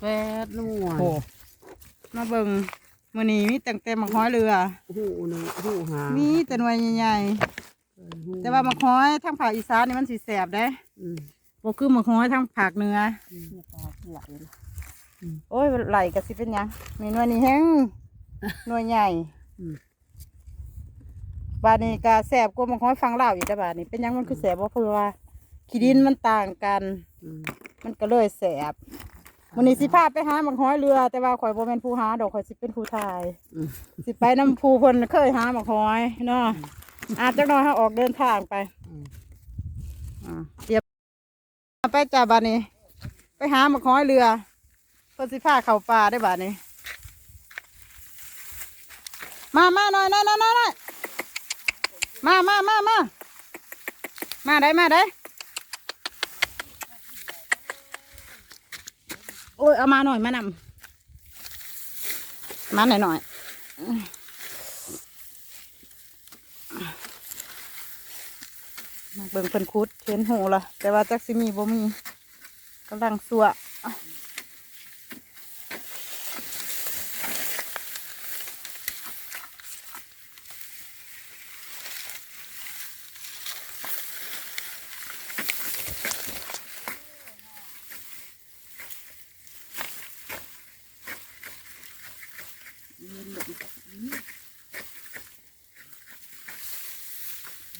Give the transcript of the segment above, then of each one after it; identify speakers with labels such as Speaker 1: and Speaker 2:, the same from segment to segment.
Speaker 1: แปดหน่วย
Speaker 2: โอ้มาเบิ่งมื้อนี้มีตั้งแต่มักฮ้อยเรือ
Speaker 1: หูหนึ่งหูหา
Speaker 2: มีแต่หน่วยใหญ่ๆ แต่ว่ามักฮ้อยทางภาคอีสานนี่มันสิแสบเด้
Speaker 1: อืม
Speaker 2: บ่คือมักฮ้อยทางภาคเหนือ
Speaker 1: เนี่ยปลาไหลนะ
Speaker 2: โอ้ยไหลก็สิเป็นหยังมีหน่วยนี้แฮงหน่วยใหญ่
Speaker 1: อืม
Speaker 2: บาดนี้ก็แสบกว่ามักฮ้อยฟังลาวอีกแต่บาดนี้เป็นหยังมันคือแสบบ่เพราะว่าขี้ดินมันต่างกัน
Speaker 1: อืม
Speaker 2: มันก็เลยแสบ วันนี้สิพาไปหาหมักห้อยเรือ แต่ว่าข่อยบ่แม่นผู้หาดอกข่อยสิเป็นผู้ถ่าย
Speaker 1: อืม
Speaker 2: สิไปน้ำผู้เพิ่นเคยหาหมักห้อยเนาะอาจจะน้อยเฮาออกเดินทางไป
Speaker 1: อืม
Speaker 2: อ่าเตรียมไปจ้าบาดนี้ ไปหาหมักห้อยเรือเพิ่นสิพาเข้าป่าได้บาดนี้ มามาหน่อยหน่อยหน่อยหน่อยหน่อยมามามามามาได้มาได้ โอ้ยเอามาหน่อยมานำมาหน่อยหน่อยมาเบิ่งเพิ่นคุดเห็นหูละแต่ว่าจักสิมีบ่มีกำลังสัว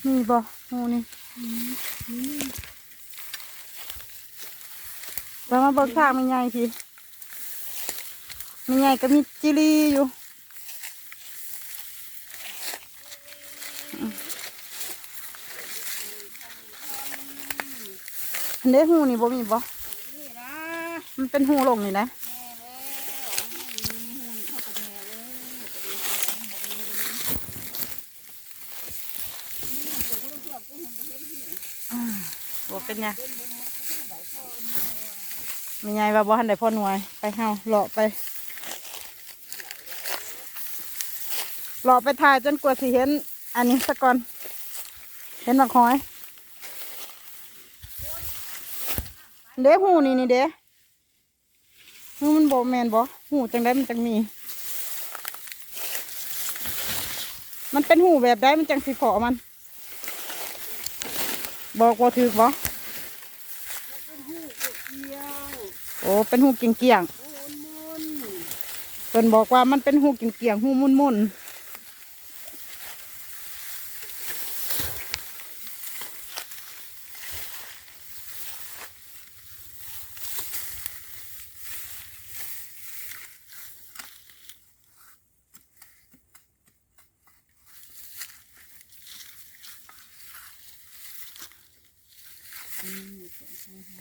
Speaker 2: มีบ่หูนี่แล้วมาเบิกทางมีไงพี่มีไงก็มีจิรีอยู่อืมอันเด้หูนี่บ่มีบ่
Speaker 1: นี่นะ
Speaker 2: มันเป็นหูลงนี่นะ
Speaker 1: แม่แล้วมีหุ่นเข้ากับแม่เลย
Speaker 2: บ่ เป็นไงมีไงว่าบ่ทันได้พ่อหน่วย ไปเฮาเลาะไปเลาะไปถ่ายจนกว่าสิเห็น อันนี้สักก่อน เห็นบักหอย เด้หูนี่นี่เด้หูมันบ่แมนบ่หูจังได้มันจังมี มันเป็นหูแบบได้มันจังสิขอมัน บอกว่าถือบ่
Speaker 1: เดียว
Speaker 2: โอ้เป็นหูเกี่ยงเกี่ยง
Speaker 1: โอนมุน
Speaker 2: เพิ่นบอกว่ามันเป็นหูเกี่ยงเกี่ยงหูมุนมุน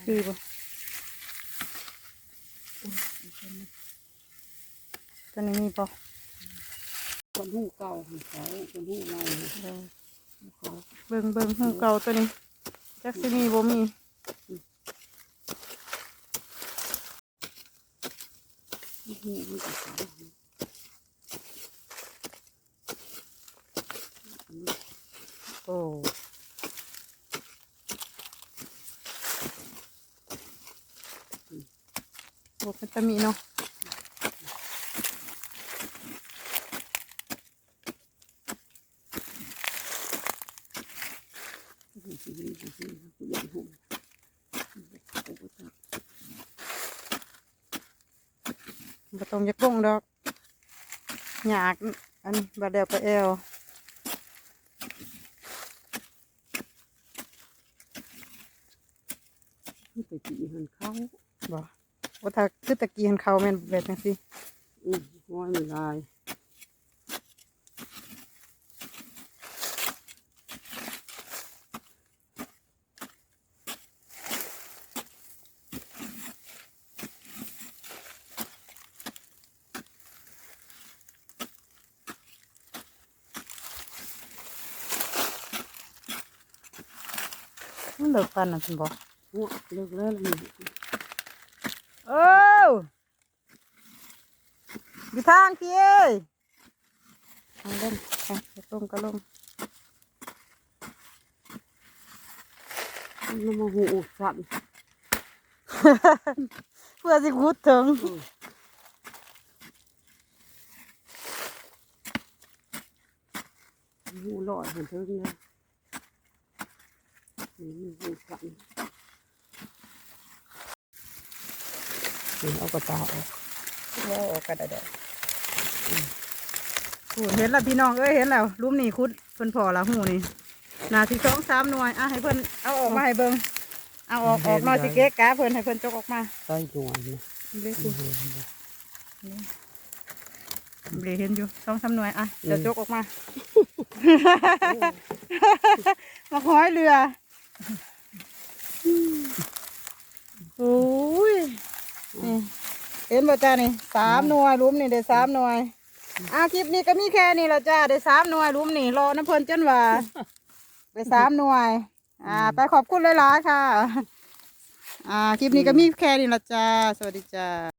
Speaker 2: คือ ตอนนี้มีบ่
Speaker 1: คนหูเก่าของเขาคนหูใหม่ของเขา
Speaker 2: เบิ่งเบิ่งหูเก่าตัวนี้จักสิมีบ่มี
Speaker 1: หูมันกับเขา
Speaker 2: โอ้ โอ้เป็นตะมีเนาะ
Speaker 1: หูสีหูสีหูหูใหญ่หูเขาก็จับ
Speaker 2: บ่ต้องยักบงดอกหยากอันบาดเดียวไปแอว
Speaker 1: ที่ไปตีหันเขา
Speaker 2: บ่ ว่าถ้าคือตะกี้หันเขาแม่นแบบจังซี่
Speaker 1: อืมห้อยมันลาย
Speaker 2: มันเลิกฟันน่ะเพิ่นบ่
Speaker 1: หัวเลิกแล้ว นี่
Speaker 2: โอ้อยู่ทางพี่เอ้ยทางเล่นไปกระลงกระลง
Speaker 1: มันมาหูสั่น
Speaker 2: เพื่อสิคุดถึง
Speaker 1: หูลอยเห็นเทิงเลยนี่มีหูกัน เห็นเอากระตาออก
Speaker 2: ว่าออกก็ได้ดอกหูเห็นแล้วพี่น้องเอ้ยเห็นแล้วรูมนี่คุดเพิ่นพอละหูนี่นาทีสองสามหน่วยอะให้เพิ่นเอาออกมาให้เบิ่งเอาออกออกหน่อยสิเก๊กกะเพิ่นให้เพิ่นจกออกมา
Speaker 1: ใต้จวนนะ
Speaker 2: เล็ก
Speaker 1: เห็นบ่
Speaker 2: เบลเห็นอยู่สองสามหน่วยอะเดี๋ยวจกออกมามาห้อยเรือโอ้ยนี่ เห็นบ่จ้านี่สามหน่วยรุมนี่ได้สามหน่วยอะคลิปนี้ก็มีแค่นี้ละจ้าได้สามหน่วยรุมนี่รอน้ำเพลินจนว่าได้สามหน่วย อ่า ไปขอบคุณหลายๆค่ะ อ่าคลิปนี้ก็มีแค่นี้ละจ้า สวัสดีจ้า